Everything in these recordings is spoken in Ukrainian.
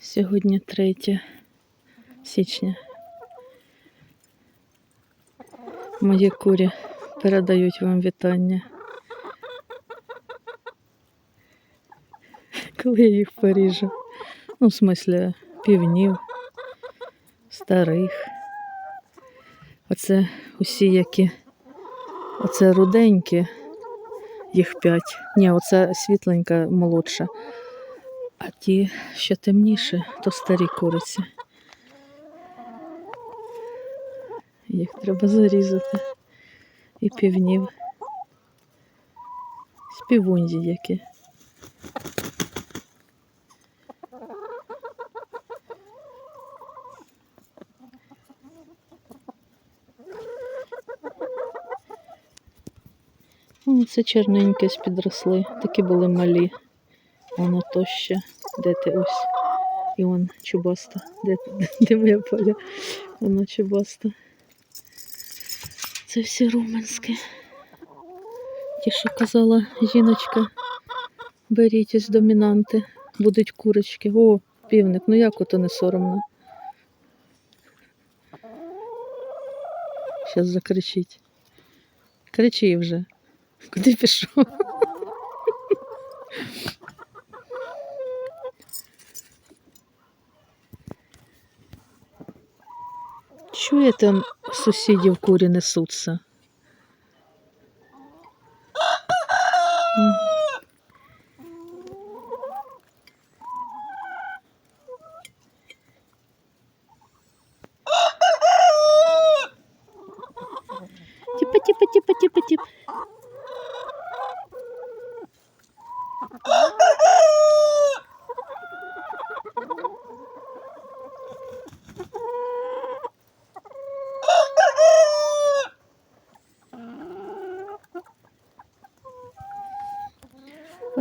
Сьогодні 3 січня. Мої курі передають вам вітання. Коли я їх поріжу. Ну, в смислі, півнів, старих. Оце усі які. Оце руденькі, їх п'ять. Ні, оце світленька молодша. А ті, що темніші, то старі куриці. Їх треба зарізати. І півнів. Співунді які. Це чорненькі підросли. Такі були малі. Воно то ще. Де ти ось? І он чубаста. Де, ти? де моя поля? Воно чубаста. Це всі руманські. Ті, що казала жіночка, беріть із домінанти, будуть курочки. О, півник, ну як ото не соромно. Зараз закричить. Кричи вже. Куди пішов? Чуєте, сусідів курі несуться?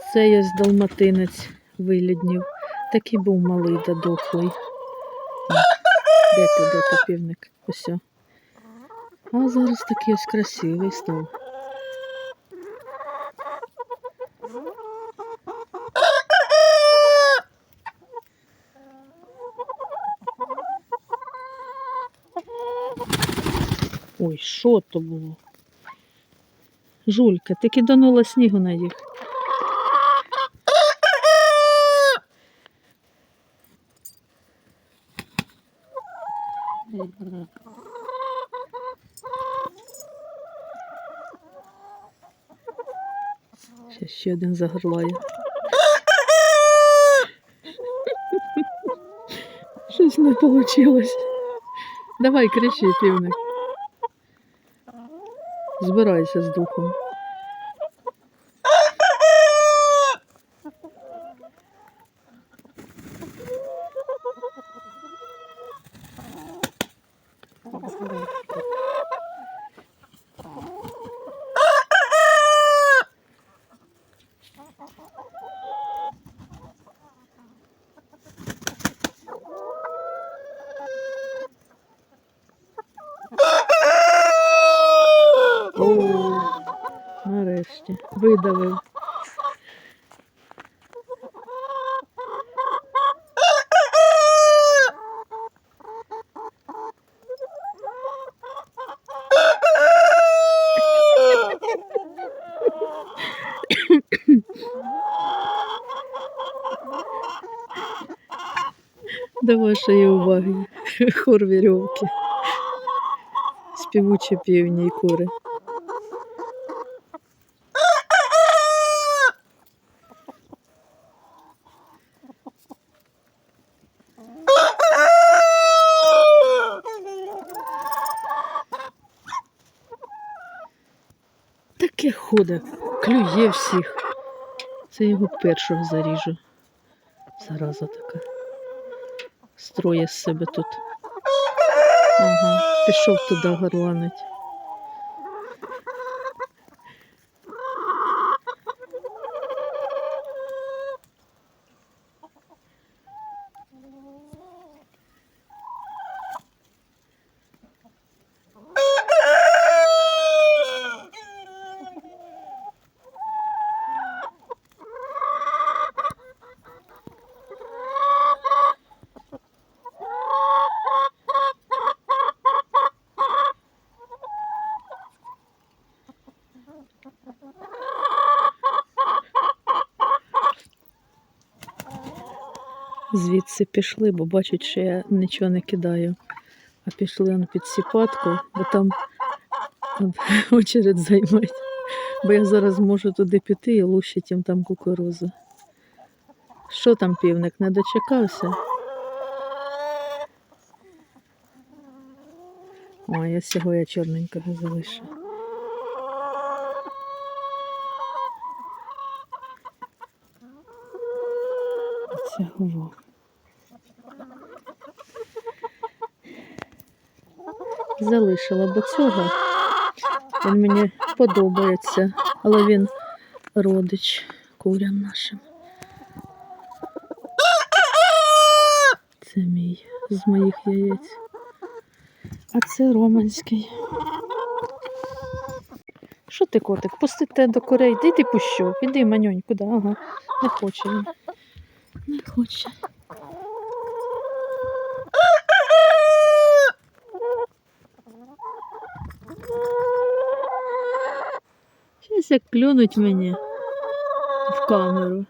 Оце є далматинець виліднів. Такий був малий да дохлий. Де ти, де ти півник? Ось. А зараз такий ось красивий став. Ой, що то було? Жулька, ти киданула снігу на їх. Один загорлає. Щось не вийшло. Давай кричи, півник. Збирайся з духом. Видавив. До вашої уваги. Хор вірьовки. Співучі півні і кури. Ходить, клює всіх. Це його першого заріжу. Зараза така. Строє з себе тут. Ага, пішов туди горланить. Звідси пішли, бо бачать, що я нічого не кидаю. А пішли он під сіпатку, бо там очередь займають. Бо я зараз можу туди піти і лущить їм там кукурузу. Що там півник, не дочекався? О, я цього я чорненького залишу. Во. Залишила, бо цього він мені подобається, але він родич курям нашим. Це мій з моїх яєць. А це романський. Що ти, котик? Пустите до курей, де ти пущу? Іди, манюнь, куди? Ага. Не хоче він. Не хоче. Щас як клюнуть мені в камеру.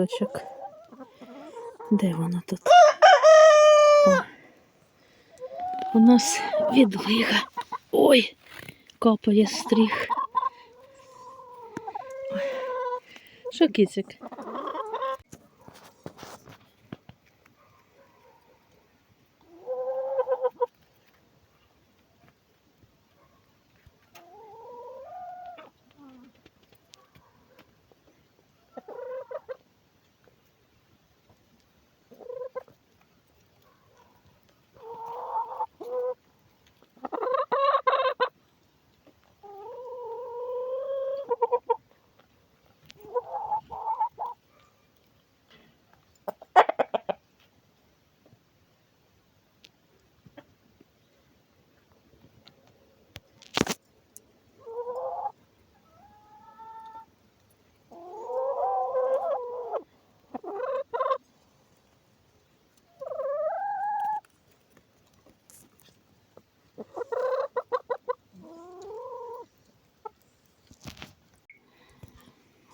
Коточок. Де воно тут? О. У нас відлига. Ой, копає стріх. Що кицик?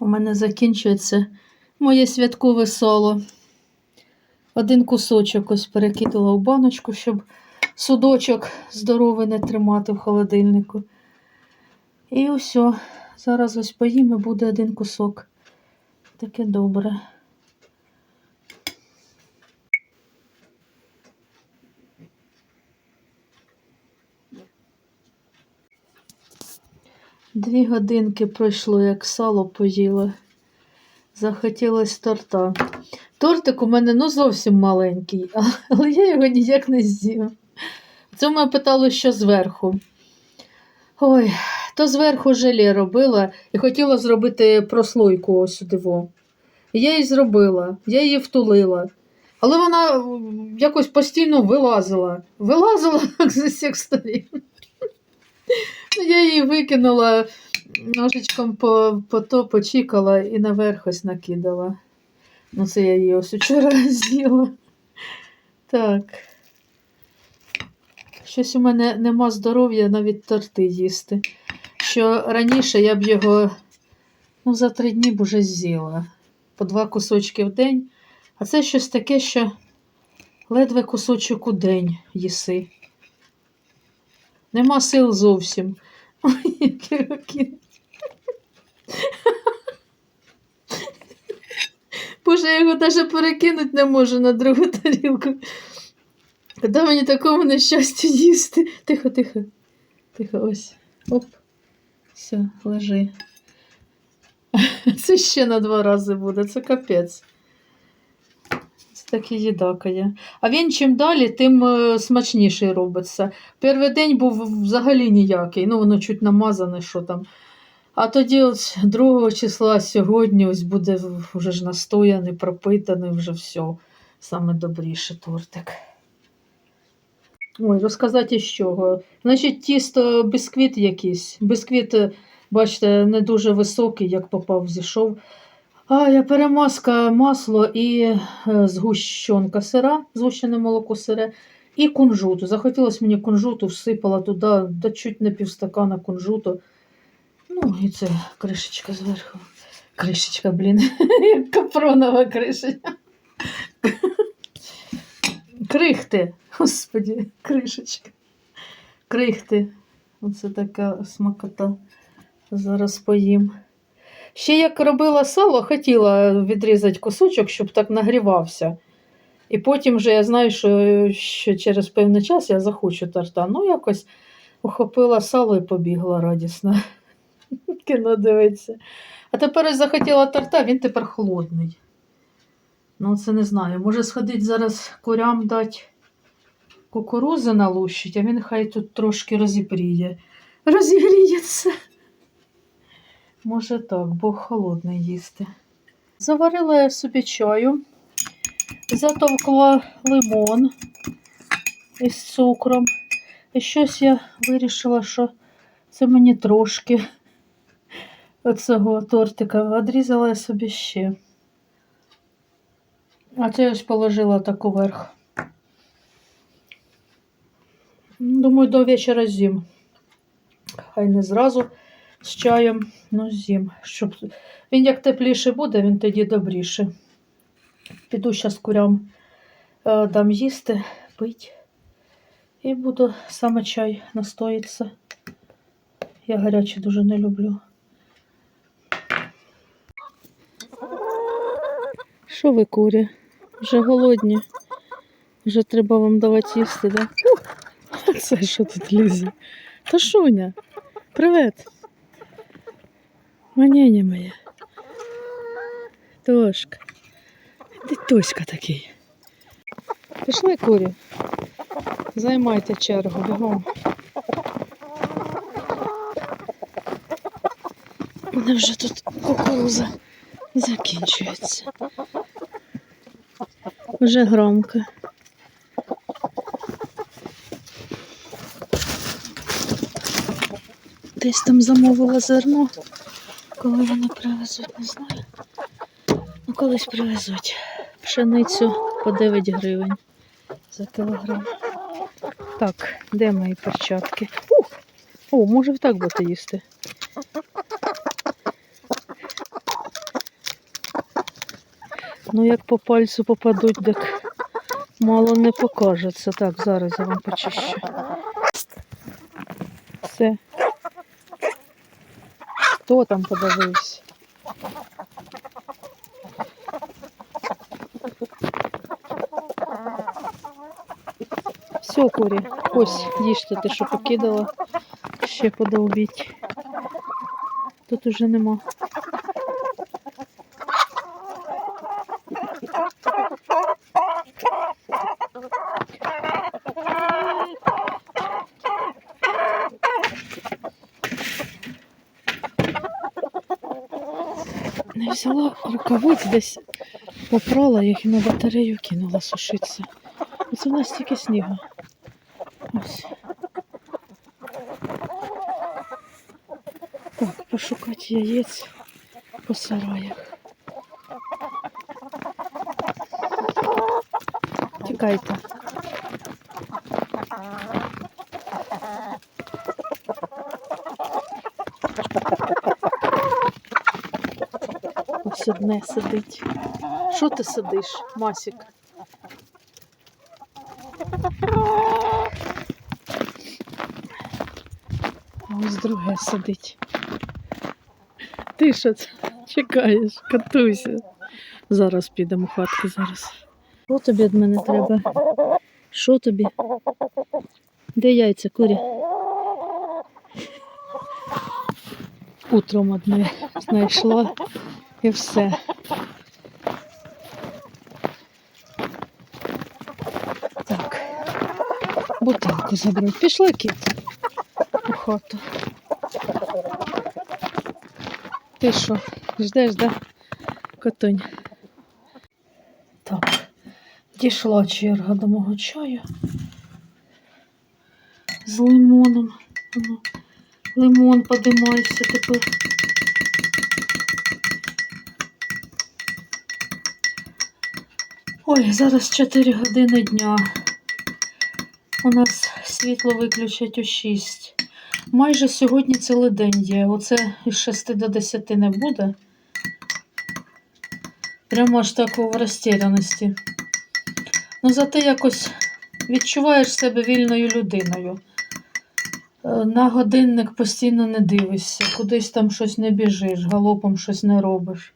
У мене закінчується моє святкове соло. Один кусочок ось перекидала в баночку, щоб судочок здоровий не тримати в холодильнику. І усе. Зараз ось поїм і буде один кусок. Таке добре. Дві годинки пройшло, як сало поїла. Захотілось торта. Тортик у мене ну зовсім маленький, але я його ніяк не з'їм. Це мене питали, що зверху. Ой, то зверху желе робила і хотіла зробити прослойку ось сюди. во. Я її зробила, я її втулила. Але вона якось постійно вилазила. Вилазила з усіх сторін. Я її викинула, ножичком по, по то почікала і наверх ось накидала. Ну, це я її ось вчора з'їла. Так. Щось у мене нема здоров'я навіть торти їсти. Що раніше я б його ну, за три дні б уже з'їла. По два кусочки в день. А це щось таке, що ледве кусочок у день їси. Нема сил зовсім. Ой, які роки. Боже, я його навіть перекинути не можу на другу тарілку. Коли мені такому нещастя їсти. Тихо, тихо. Тихо, ось. Оп. Все, лежи. Це ще на два рази буде, це капець. Це таке їдакає. А він чим далі, тим е, смачніший робиться. Перший день був взагалі ніякий, ну воно чуть намазане, що там. А тоді от 2 числа сьогодні ось буде вже ж настояний, пропитаний, вже все. Саме добріше тортик. Ой, розказати з чого. Значить, тісто бісквіт якийсь. Бісквіт, е, бачите, не дуже високий, як попав, зійшов. А, я перемазка, масло і е, згущенка сира, згущене молоко сире, і кунжуту. Захотілося мені кунжуту, всипала туди, да чуть не півстакана кунжуту. Ну, і це кришечка зверху. Кришечка, блін, капронова кришечка. Крихти, господі, кришечка. Крихти. Оце така смакота. Зараз поїм. Ще як робила сало, хотіла відрізати кусочок, щоб так нагрівався. І потім вже я знаю, що, що через певний час я захочу торта. Ну, якось ухопила сало і побігла радісно. Кіно дивиться. А тепер ось захотіла торта, він тепер холодний. Ну, це не знаю. Може сходити зараз курям дати кукурузи налущить, а він хай тут трошки розіпріє. Розігріється. Може так, бо холодний їсти. Заварила я собі чаю, затовкла лимон із цукром. І щось я вирішила, що це мені трошки оцього тортика. Відрізала я собі ще. А це ось положила так уверх. Думаю, до вечора з'їм. Хай не зразу з чаєм, ну з'їм. Щоб... Він як тепліше буде, він тоді добріше. Піду зараз курям е, дам їсти, пить. І буду саме чай настоїтися. Я гарячий дуже не люблю. Що ви курі? Вже голодні. Вже треба вам давати їсти, так? Да? Це що тут лізе? Та Шуня, привіт. Манєня моя. Тошка. Ти Тоська такий. Пішли курі. Займайте чергу, бігом. У мене вже тут кукуруза закінчується. Вже громко. Десь там замовила зерно. Коли вони привезуть, не знаю. Ну, колись привезуть. Пшеницю по 9 гривень за кілограм. Так, де мої перчатки? Ух! О, може так бути їсти. Ну, як по пальцю попадуть, так мало не покажеться. Так, зараз я вам почищу. Все. Хто там подивився? Все, курі, ось їжте те, що покидала. Ще подовбіть. Тут уже нема. Не взяла рукавиць десь попрала їх і на батарею кинула сушитися. Оце в нас тільки снігу. Так, пошукати яєць по сараях. Тікайте. Ось одне сидить. Що ти сидиш, Масік? Ось друге сидить. Ти що це чекаєш? Катуйся. Зараз підемо в хатку зараз. Що тобі від мене треба? Що тобі? Де яйця, курі? Утром одне знайшла і все. Так. Бутилку забрати. Пішла кіт у хату. Ти що, ждеш, да? Котонь. Так, дійшла черга до мого чаю з лимоном. Лимон подимається тепер. Ой, зараз 4 години дня. У нас світло виключать у 6. Майже сьогодні цілий день є. Оце із 6 до 10 не буде. Прямо аж такого в розтіряності. Ну, зате якось відчуваєш себе вільною людиною. Е, На годинник постійно не дивишся, кудись там щось не біжиш, галопом щось не робиш.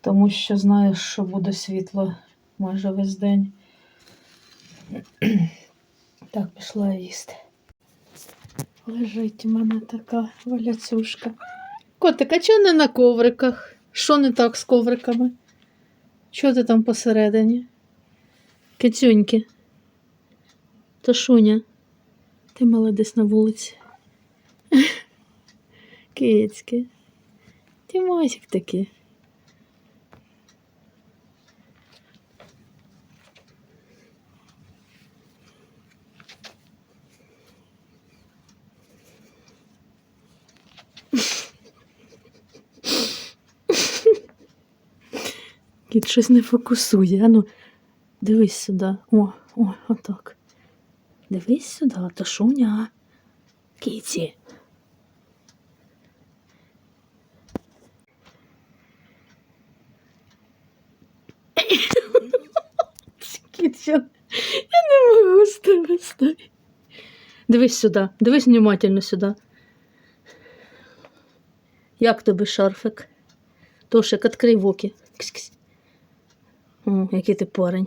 Тому що знаєш, що буде світло майже весь день. Так, пішла їсти. Лежить у мене така валяцюшка. Котик, а чого не на ковриках? Що не так з ковриками? Чого ти там посередині? Кицюньки. Ташуня, ти мала десь на вулиці. Кицьки. Ти такий. Кіт щось не фокусує. Ану, дивись сюди. О, о, отак. Дивись сюди, Ташуня. Кіті. Кіт, я, не можу з тебе стати. Дивись сюди, дивись внимательно сюди. Як тобі шарфик? Тошик, відкрий воки. Ксь-ксь. О, який ти парень.